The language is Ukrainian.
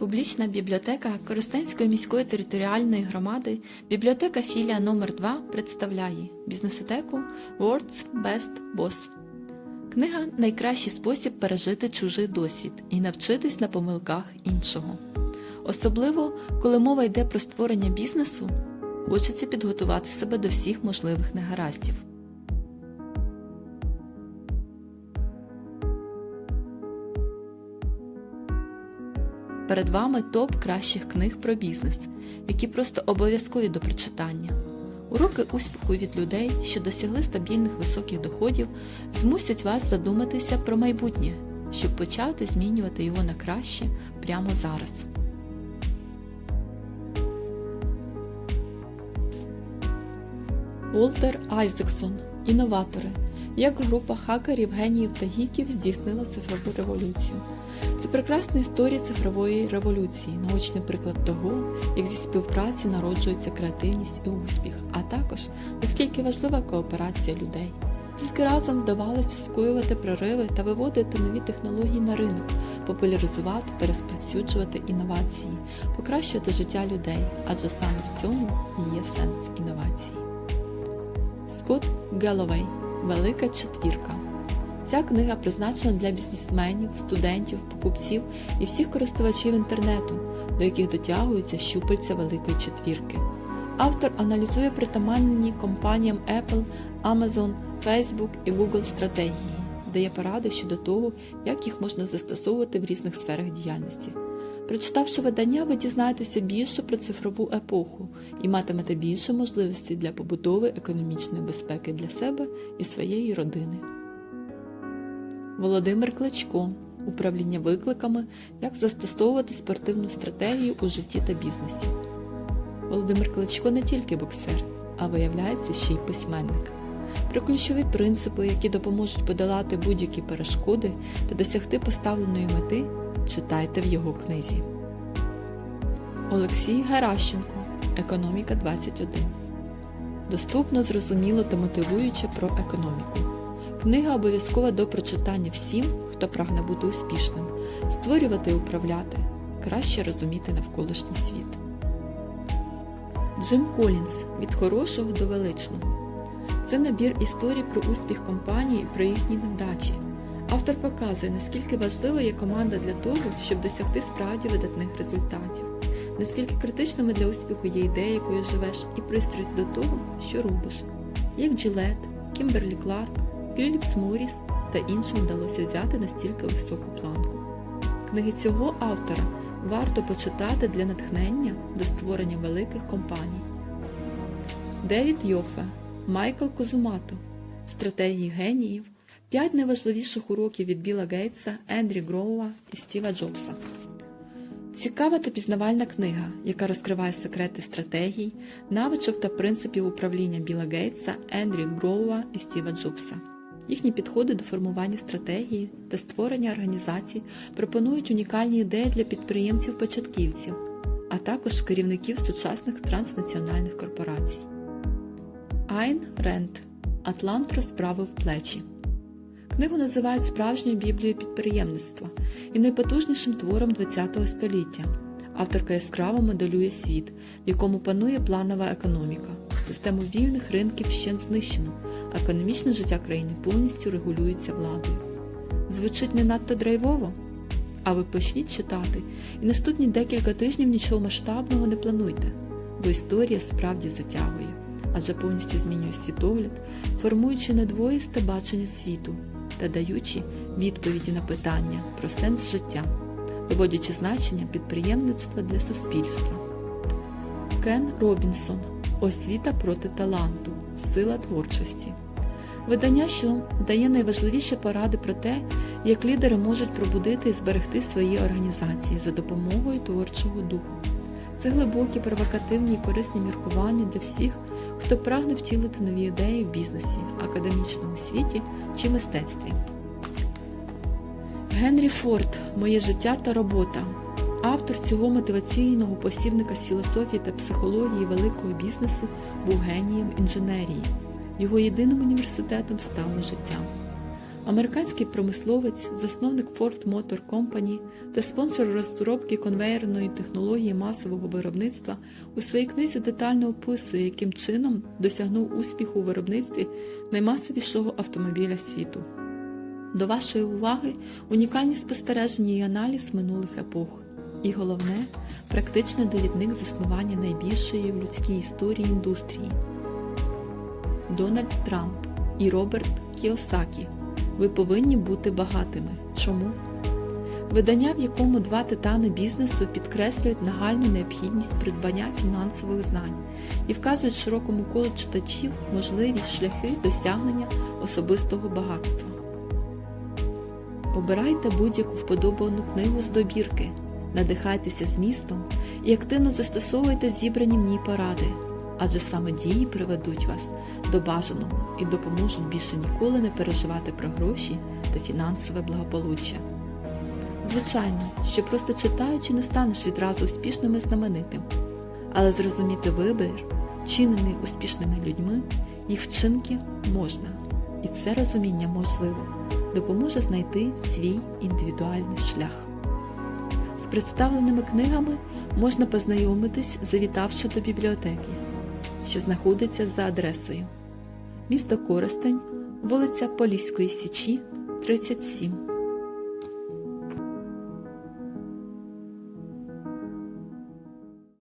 Публічна бібліотека Коростенської міської територіальної громади, бібліотека філія номер 2 представляє бізнесотеку World's Best Boss. Книга найкращий спосіб пережити чужий досвід і навчитись на помилках іншого. Особливо, коли мова йде про створення бізнесу, хочеться підготувати себе до всіх можливих негараздів. Перед вами топ кращих книг про бізнес, які просто обов'язкові до прочитання. Уроки успіху від людей, що досягли стабільних високих доходів, змусять вас задуматися про майбутнє, щоб почати змінювати його на краще прямо зараз. Волтер Айзексон Інноватори. Як група хакерів, геніїв та гіків здійснила цифрову революцію. Це прекрасна історія цифрової революції, наочний приклад того, як зі співпраці народжується креативність і успіх, а також наскільки важлива кооперація людей. Тільки разом вдавалося скоювати прориви та виводити нові технології на ринок, популяризувати та розповсюджувати інновації, покращувати життя людей, адже саме в цьому і є сенс інновацій. Скотт Геловей Велика четвірка. Ця книга призначена для бізнесменів, студентів, покупців і всіх користувачів інтернету, до яких дотягуються щупальця Великої четвірки. Автор аналізує притаманні компаніям Apple, Amazon, Facebook і Google стратегії, дає поради щодо того, як їх можна застосовувати в різних сферах діяльності. Прочитавши видання, ви дізнаєтеся більше про цифрову епоху і матимете більше можливостей для побудови економічної безпеки для себе і своєї родини. Володимир Кличко Управління викликами, як застосовувати спортивну стратегію у житті та бізнесі. Володимир Кличко не тільки боксер, а виявляється ще й письменник. Про ключові принципи, які допоможуть подолати будь-які перешкоди та досягти поставленої мети, читайте в його книзі. Олексій Геращенко Економіка 21 Доступно, зрозуміло та мотивуюче про економіку. Книга обов'язкова до прочитання всім, хто прагне бути успішним, створювати і управляти, краще розуміти навколишній світ. Джим Колінс Від хорошого до величного. Це набір історій про успіх компанії, і про їхні невдачі. Автор показує, наскільки важлива є команда для того, щоб досягти справді видатних результатів, наскільки критичними для успіху є ідея, якою живеш, і пристрасть до того, що робиш, як Джилет, Кімберлі Кларк, Філіпс Моріс та іншим вдалося взяти настільки високу планку. Книги цього автора варто почитати для натхнення до створення великих компаній. Девід Йофе, Майкл Козумато, Стратегії геніїв, П'ять найважливіших уроків від Біла Гейтса, Ендрі Гроува і Стіва Джобса. Цікава та пізнавальна книга, яка розкриває секрети стратегій, навичок та принципів управління Біла Гейтса, Ендрі Гроува і Стіва Джобса. Їхні підходи до формування стратегії та створення організацій пропонують унікальні ідеї для підприємців-початківців, а також керівників сучасних транснаціональних корпорацій. Айн Ренд Атлант розправив плечі. Книгу називають справжньою біблією підприємництва і найпотужнішим твором ХХ століття. Авторка яскраво моделює світ, в якому панує планова економіка. Систему вільних ринків ще знищено, а економічне життя країни повністю регулюється владою. Звучить не надто драйвово? А ви почніть читати, і наступні декілька тижнів нічого масштабного не плануйте, бо історія справді затягує, адже повністю змінює світогляд, формуючи недвоїсте бачення світу та даючи відповіді на питання про сенс життя, доводячи значення підприємництва для суспільства. Кен Робінсон Освіта проти таланту. Сила творчості. Видання, що дає найважливіші поради про те, як лідери можуть пробудити і зберегти свої організації за допомогою творчого духу. Це глибокі, провокативні і корисні міркування для всіх, хто прагне втілити нові ідеї в бізнесі, академічному світі чи мистецтві. Генрі Форд Моє життя та робота. Автор цього мотиваційного посібника з філософії та психології великого бізнесу був генієм інженерії. його єдиним університетом стало життя. Американський промисловець, засновник Ford Motor Company та спонсор розробки конвейерної технології масового виробництва у своїй книзі детально описує, яким чином досягнув успіху у виробництві наймасовішого автомобіля світу. До вашої уваги унікальні спостереження і аналіз минулих епох. І головне практичний довідник заснування найбільшої в людській історії індустрії. Дональд Трамп і Роберт Кіосакі. Ви повинні бути багатими. Чому? Видання, в якому два титани бізнесу підкреслюють нагальну необхідність придбання фінансових знань і вказують широкому колу читачів можливі шляхи досягнення особистого багатства. Обирайте будь-яку вподобану книгу з добірки, надихайтеся змістом і активно застосовуйте зібрані в ній поради, адже саме дії приведуть вас до бажаного і допоможуть більше ніколи не переживати про гроші та фінансове благополуччя. Звичайно, що просто читаючи не станеш відразу успішним і знаменитим, але зрозуміти вибір, чинений успішними людьми, їх вчинки можна, і це розуміння можливо допоможе знайти свій індивідуальний шлях. З представленими книгами можна познайомитись, завітавши до бібліотеки, що знаходиться за адресою місто Коростень, вулиця Поліської Січі, 37.